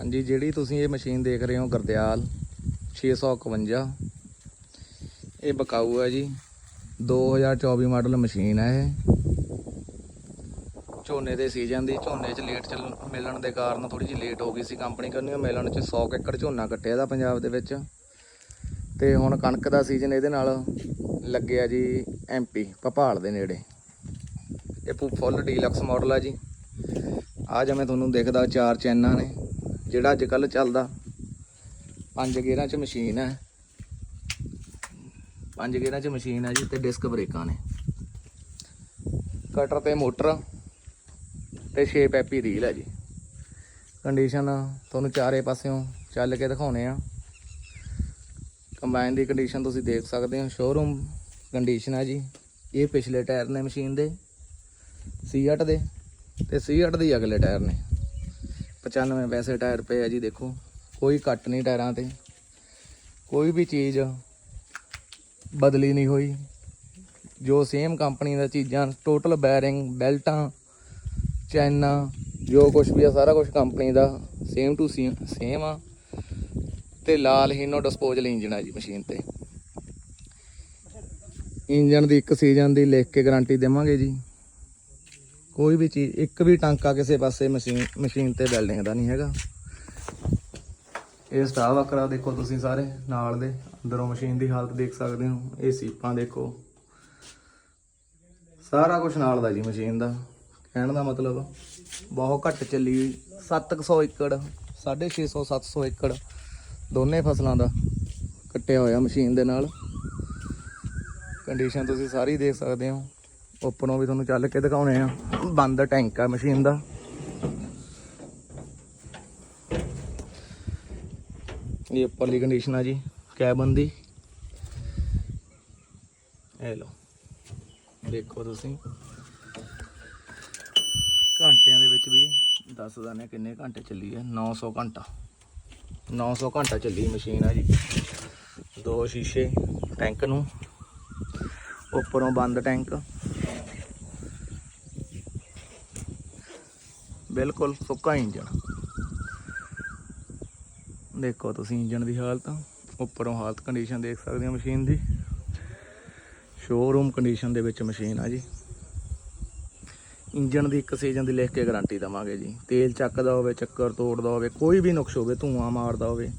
ਹਾਂਜੀ, ਜਿਹੜੀ ਤੁਸੀਂ ਇਹ ਮਸ਼ੀਨ ਦੇਖ ਰਹੇ ਹੋ, ਗਰਦਿਆਲ 651 ਇਹ ਬਕਾਊ ਹੈ ਜੀ। 2024 ਮਾਡਲ ਮਸ਼ੀਨ ਹੈ ਇਹ। ਝੋਨੇ ਦੇ ਸੀਜ਼ਨ ਦੀ, ਝੋਨੇ 'ਚ ਲੇਟ ਚੱਲ, ਮਿਲਣ ਦੇ ਕਾਰਨ ਥੋੜੀ ਜਿਹੀ ਲੇਟ ਹੋ ਗਈ ਸੀ ਕੰਪਨੀ ਕਰਨੀ। ਮਿਲਣ 'ਚ 100 ਕੁ ਏਕੜ ਝੋਨਾ ਕੱਟਿਆ ਦਾ ਪੰਜਾਬ ਦੇ ਵਿੱਚ। ਤੇ ਹੁਣ ਕਣਕ ਦਾ ਸੀਜ਼ਨ ਇਹਦੇ ਨਾਲ ਲੱਗਿਆ ਜੀ ਐਮਪੀ ਭਪਾਲ ਦੇ ਨੇੜੇ। ਇਹ ਫੁੱਲ ਡੀਲਕਸ ਮਾਡਲ ਆ ਜੀ। ਆ ਜਿਵੇਂ ਤੁਹਾਨੂੰ ਦਿਖਦਾ, ਚਾਰ ਚੈਨਾਂ ਨੇ। ਜਿਹੜਾ ਅੱਜ ਕੱਲ ਚੱਲਦਾ। ਪੰਜ ਗੇਅਰਾਂ 'ਚ ਮਸ਼ੀਨ ਹੈ। ਪੰਜ ਗੇਅਰਾਂ 'ਚ ਮਸ਼ੀਨ ਹੈ ਜੀ ਤੇ ਡਿਸਕ ਬ੍ਰੇਕਾਂ ਨੇ। ਕਟਰ ਤੇ ਮੋਟਰ ਤੇ 6 ਪੈਪੀ ਰੀਲ ਹੈ ਜੀ। ਕੰਡੀਸ਼ਨ ਤੁਹਾਨੂੰ ਚਾਰੇ ਪਾਸਿਓਂ ਚੱਲ ਕੇ ਦਿਖਾਉਣੇ ਆ। ਕੰਬਾਈਨ ਦੀ ਕੰਡੀਸ਼ਨ ਤੁਸੀਂ ਦੇਖ ਸਕਦੇ ਹੋ। ਸ਼ੋਰੂਮ ਕੰਡੀਸ਼ਨ ਹੈ ਜੀ। ਇਹ ਪਿਛਲੇ ਟਾਇਰ ਨੇ ਮਸ਼ੀਨ ਦੇ। C8 ਦੇ ਤੇ C8 ਦੇ ਅਗਲੇ ਟਾਇਰ ਨੇ। 95 ਪੈਸੇ ਟਾਇਰ ਪਏ ਆ ਜੀ ਦੇਖੋ। ਕੋਈ ਕੱਟ ਨਹੀਂ ਟਾਇਰਾਂ ਤੇ। ਕੋਈ ਵੀ ਚੀਜ਼ ਬਦਲੀ ਨਹੀਂ ਹੋਈ। ਜੋ ਸੇਮ ਕੰਪਨੀ ਦਾ ਚੀਜ਼ਾਂ ਟੋਟਲ ਬੈਰਿੰਗ ਬੈਲਟਾਂ ਚੈਨਾਂ ਜੋ ਕੁਝ ਵੀ ਆ, ਸਾਰਾ ਕੁਝ ਕੰਪਨੀ ਦਾ ਸੇਮ ਟੂ ਸੇਮ ਆ। ਤੇ ਲਾਲ ਹੀਨੋ ਡਿਸਪੋਜ਼ਲ ਇੰਜਨ ਆ ਜੀ ਮਸ਼ੀਨ ਤੇ। ਇੰਜਨ ਦੀ ਇੱਕ ਸੀਜ਼ਨ ਦੀ ਲਿਖ ਕੇ ਗਾਰੰਟੀ ਦੇਵਾਂਗੇ ਜੀ। ਕੋਈ ਵੀ ਚੀਜ਼, ਇੱਕ ਵੀ ਟਾਂਕਾ ਕਿਸੇ ਪਾਸੇ ਮਸ਼ੀਨ ਮਸ਼ੀਨ ਤੇ ਵੈਲਡਿੰਗ ਦਾ ਨਹੀਂ ਹੈਗਾ। ਇਹ ਸਟਾਫ ਵਕਰਾ ਦੇਖੋ ਤੁਸੀਂ ਸਾਰੇ, ਨਾਲ ਦੇ, ਅੰਦਰੋਂ ਮਸ਼ੀਨ ਦੀ ਹਾਲਤ ਦੇਖ ਸਕਦੇ ਹੋ, ਇਹ ਸੀਪਾਂ ਦੇਖੋ। ਸਾਰਾ ਕੁਝ ਨਾਲ ਦਾ ਜੀ ਮਸ਼ੀਨ ਦਾ। ਕਹਿਣ ਦਾ ਮਤਲਬ, ਬਹੁਤ ਘੱਟ ਚੱਲੀ 700 ਏਕੜ 650 700 ਏਕੜ ਦੋਨੇ ਫਸਲਾਂ ਦਾ ਕੱਟਿਆ ਹੋਇਆ ਮਸ਼ੀਨ ਦੇ ਨਾਲ। ਕੰਡੀਸ਼ਨ ਤੁਸੀਂ ਸਾਰੀ ਦੇਖ ਸਕਦੇ ਹੋ। ਉੱਪਰੋਂ ਵੀ ਤੁਹਾਨੂੰ ਚੱਲ ਕੇ ਦਿਖਾਉਣੇ ਆ। ਬੰਦ ਟੈਂਕ ਆ ਮਸ਼ੀਨ ਦਾ। ਇਹ ਉੱਪਰਲੀ ਕੰਡੀਸ਼ਨ ਆ ਜੀ ਕੈਬਨ ਦੀ ਇਹ ਲਓ, ਦੇਖੋ ਤੁਸੀਂ। ਘੰਟਿਆਂ ਦੇ ਵਿੱਚ ਵੀ ਦੱਸ ਦਿੰਦੇ ਕਿੰਨੇ ਘੰਟੇ ਚੱਲੀ ਹੈ। 900 ਘੰਟਾ। 900 ਘੰਟਾ ਚੱਲੀ ਮਸ਼ੀਨ ਆ ਜੀ। ਦੋ ਸ਼ੀਸ਼ੇ ਟੈਂਕ ਨੂੰ। ਉੱਪਰੋਂ ਬੰਦ ਟੈਂਕ। ਬਿਲਕੁਲ ਸੁੱਕਾ ਇੰਜਣ। ਦੇਖੋ ਤੁਸੀਂ ਇੰਜਣ ਦੀ ਹਾਲਤ ਉੱਪਰੋਂ ਹਾਲਤ ਕੰਡੀਸ਼ਨ ਦੇਖ ਸਕਦੇ ਹੋ ਮਸ਼ੀਨ ਦੀ। ਸ਼ੋਰੂਮ ਕੰਡੀਸ਼ਨ ਦੇ ਵਿੱਚ ਮਸ਼ੀਨ ਆ ਜੀ। ਇੰਜਨ ਦੀ ਇੱਕ ਸੀਜ਼ਨ ਦੀ ਲਿਖ ਕੇ ਗਾਰੰਟੀ ਦਵਾਂਗੇ ਜੀ। ਤੇਲ ਚੱਕਦਾ ਹੋਵੇ, ਚੱਕਰ ਤੋੜਦਾ ਹੋਵੇ, ਕੋਈ ਵੀ ਨੁਕਸ ਹੋਵੇ, ਧੂਆਂ ਮਾਰਦਾ ਹੋਵੇ,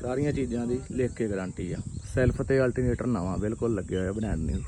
ਸਾਰੀਆਂ ਚੀਜ਼ਾਂ ਦੀ ਲਿਖ ਕੇ ਗਾਰੰਟੀ ਆ। ਸੈਲਫ ਤੇ ਅਲਟਰਨੇਟਰ ਨਵਾਂ ਬਿਲਕੁਲ ਲੱਗਿਆ ਹੋਇਆ ਬਨੈਣ ਨਿਊ